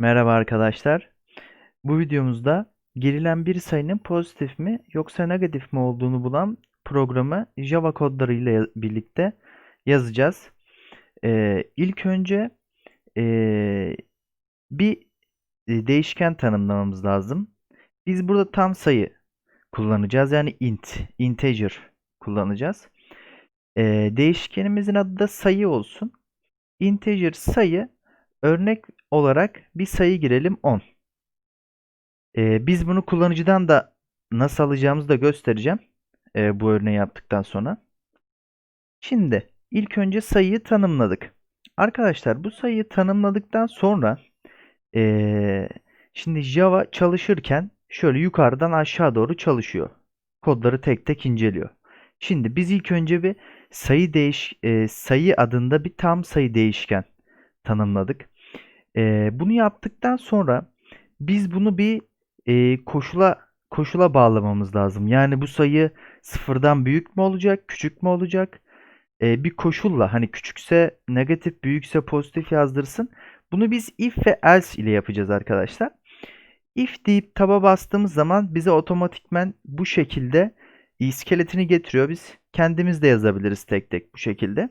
Merhaba arkadaşlar. Bu videomuzda girilen bir sayının pozitif mi yoksa negatif mi olduğunu bulan programı Java kodlarıyla birlikte yazacağız. Ee, ilk önce ee, bir e, değişken tanımlamamız lazım. Biz burada tam sayı kullanacağız. Yani int, integer kullanacağız. Ee, değişkenimizin adı da sayı olsun. Integer sayı örnek olarak bir sayı girelim 10. Ee, biz bunu kullanıcıdan da nasıl alacağımızı da göstereceğim. ee, bu örneği yaptıktan sonra. Şimdi ilk önce sayıyı tanımladık. Arkadaşlar bu sayıyı tanımladıktan sonra ee, şimdi Java çalışırken şöyle yukarıdan aşağı doğru çalışıyor. Kodları tek tek inceliyor. Şimdi biz ilk önce bir sayı değiş ee, sayı adında bir tam sayı değişken tanımladık. Ee, bunu yaptıktan sonra biz bunu bir e, koşula koşula bağlamamız lazım. Yani bu sayı sıfırdan büyük mü olacak, küçük mü olacak? Ee, bir koşulla hani küçükse negatif, büyükse pozitif yazdırsın. Bunu biz if ve else ile yapacağız arkadaşlar. If deyip taba bastığımız zaman bize otomatikmen bu şekilde iskeletini getiriyor. Biz kendimiz de yazabiliriz tek tek bu şekilde.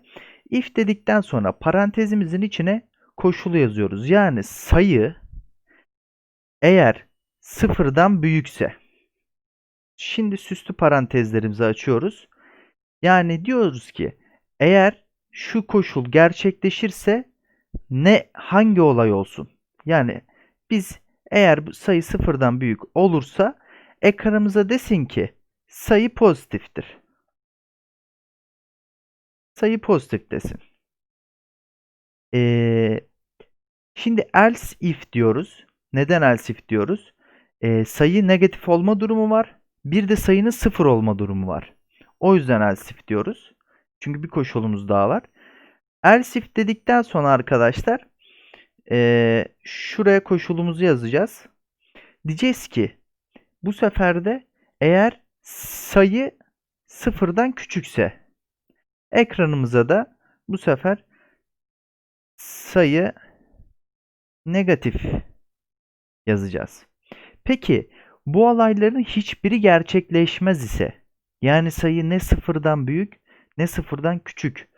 If dedikten sonra parantezimizin içine koşulu yazıyoruz. Yani sayı eğer sıfırdan büyükse. Şimdi süslü parantezlerimizi açıyoruz. Yani diyoruz ki eğer şu koşul gerçekleşirse ne hangi olay olsun? Yani biz eğer bu sayı sıfırdan büyük olursa ekranımıza desin ki sayı pozitiftir. Sayı pozitif desin. Ee, şimdi else if diyoruz. Neden else if diyoruz? Ee, sayı negatif olma durumu var. Bir de sayının sıfır olma durumu var. O yüzden else if diyoruz. Çünkü bir koşulumuz daha var. Else if dedikten sonra arkadaşlar ee, şuraya koşulumuzu yazacağız. Diyeceğiz ki bu sefer de eğer sayı sıfırdan küçükse ekranımıza da bu sefer sayı negatif yazacağız. Peki bu olayların hiçbiri gerçekleşmez ise yani sayı ne sıfırdan büyük ne sıfırdan küçük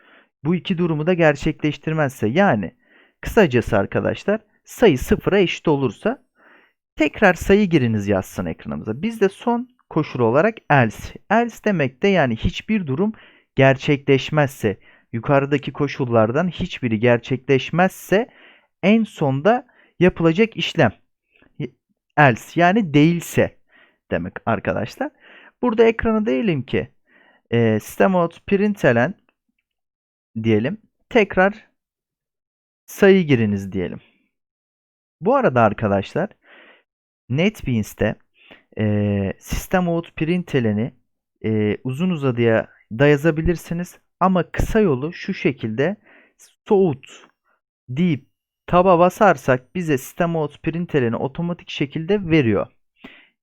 bu iki durumu da gerçekleştirmezse yani kısacası arkadaşlar sayı sıfıra eşit olursa tekrar sayı giriniz yazsın ekranımıza. Biz de son koşul olarak else. Else demek de yani hiçbir durum gerçekleşmezse yukarıdaki koşullardan hiçbiri gerçekleşmezse en sonda yapılacak işlem else yani değilse demek arkadaşlar. Burada ekrana diyelim ki e, system out println diyelim. Tekrar sayı giriniz diyelim. Bu arada arkadaşlar NetBeans'te e, system out println'i e, uzun uzadıya da yazabilirsiniz. Ama kısa yolu şu şekilde soğut deyip taba basarsak bize system out println'i otomatik şekilde veriyor.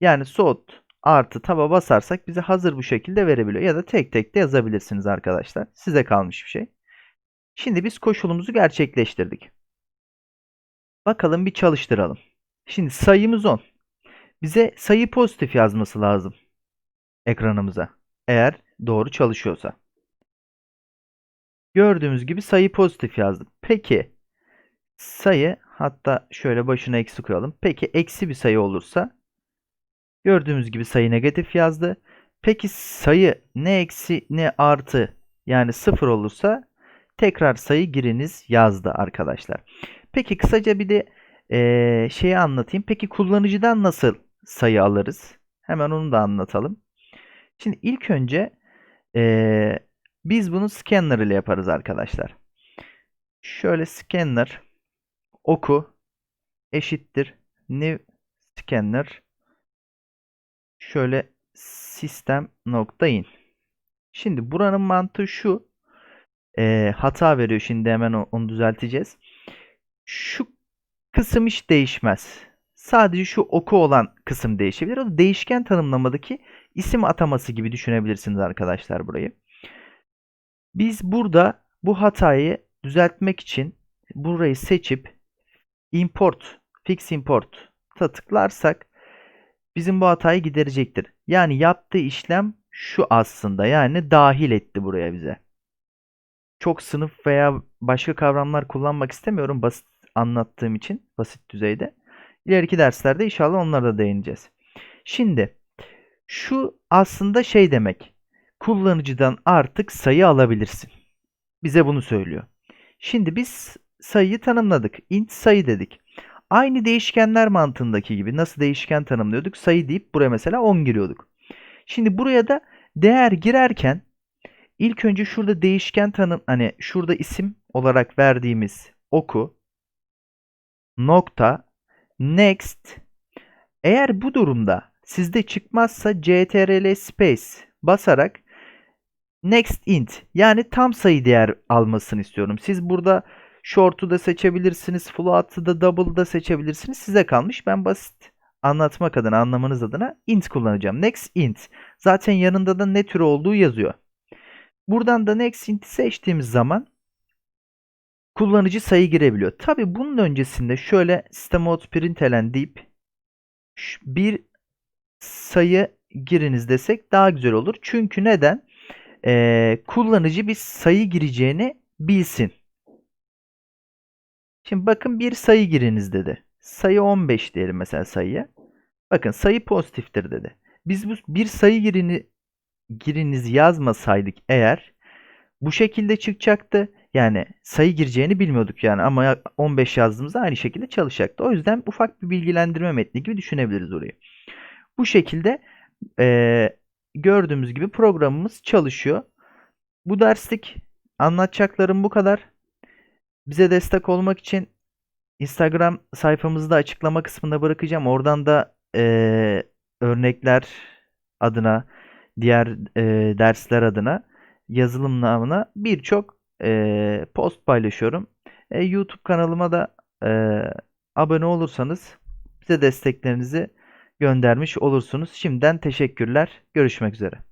Yani soğut artı taba basarsak bize hazır bu şekilde verebiliyor. Ya da tek tek de yazabilirsiniz arkadaşlar. Size kalmış bir şey. Şimdi biz koşulumuzu gerçekleştirdik. Bakalım bir çalıştıralım. Şimdi sayımız 10. Bize sayı pozitif yazması lazım ekranımıza. Eğer doğru çalışıyorsa. Gördüğümüz gibi sayı pozitif yazdım. Peki sayı hatta şöyle başına eksi koyalım. Peki eksi bir sayı olursa gördüğümüz gibi sayı negatif yazdı. Peki sayı ne eksi ne artı yani sıfır olursa tekrar sayı giriniz yazdı arkadaşlar. Peki kısaca bir de ee, şeyi anlatayım. Peki kullanıcıdan nasıl sayı alırız? Hemen onu da anlatalım. Şimdi ilk önce ee, biz bunu scanner ile yaparız arkadaşlar. Şöyle scanner oku eşittir new scanner şöyle sistem nokta in. Şimdi buranın mantığı şu. Ee, hata veriyor şimdi hemen onu düzelteceğiz. Şu kısım hiç değişmez. Sadece şu oku olan kısım değişebilir. O da değişken tanımlamadaki isim ataması gibi düşünebilirsiniz arkadaşlar burayı. Biz burada bu hatayı düzeltmek için burayı seçip import fix import'a tıklarsak bizim bu hatayı giderecektir. Yani yaptığı işlem şu aslında. Yani dahil etti buraya bize. Çok sınıf veya başka kavramlar kullanmak istemiyorum basit anlattığım için basit düzeyde. İleriki derslerde inşallah onlara da değineceğiz. Şimdi şu aslında şey demek. Kullanıcıdan artık sayı alabilirsin. Bize bunu söylüyor. Şimdi biz sayıyı tanımladık. int sayı dedik. Aynı değişkenler mantığındaki gibi nasıl değişken tanımlıyorduk? Sayı deyip buraya mesela 10 giriyorduk. Şimdi buraya da değer girerken ilk önce şurada değişken tanım hani şurada isim olarak verdiğimiz oku nokta next eğer bu durumda sizde çıkmazsa ctrl space basarak next int yani tam sayı değer almasını istiyorum. Siz burada short'u da seçebilirsiniz, float'u da double'ı da seçebilirsiniz. Size kalmış. Ben basit anlatmak adına, anlamanız adına int kullanacağım. Next int. Zaten yanında da ne tür olduğu yazıyor. Buradan da next int'i seçtiğimiz zaman kullanıcı sayı girebiliyor. Tabi bunun öncesinde şöyle system out println deyip bir sayı giriniz desek daha güzel olur. Çünkü neden? Ee, kullanıcı bir sayı gireceğini bilsin. Şimdi bakın bir sayı giriniz dedi. Sayı 15 diyelim mesela sayıya. Bakın sayı pozitiftir dedi. Biz bu bir sayı girini giriniz yazmasaydık eğer bu şekilde çıkacaktı. Yani sayı gireceğini bilmiyorduk yani ama 15 yazdığımızda aynı şekilde çalışacaktı. O yüzden ufak bir bilgilendirme metni gibi düşünebiliriz orayı. Bu şekilde e, gördüğümüz gibi programımız çalışıyor. Bu derslik anlatacaklarım bu kadar. Bize destek olmak için Instagram sayfamızı da açıklama kısmında bırakacağım. Oradan da e, örnekler adına, diğer e, dersler adına yazılım namına birçok e, post paylaşıyorum. E, YouTube kanalıma da e, abone olursanız bize desteklerinizi göndermiş olursunuz. Şimdiden teşekkürler. Görüşmek üzere.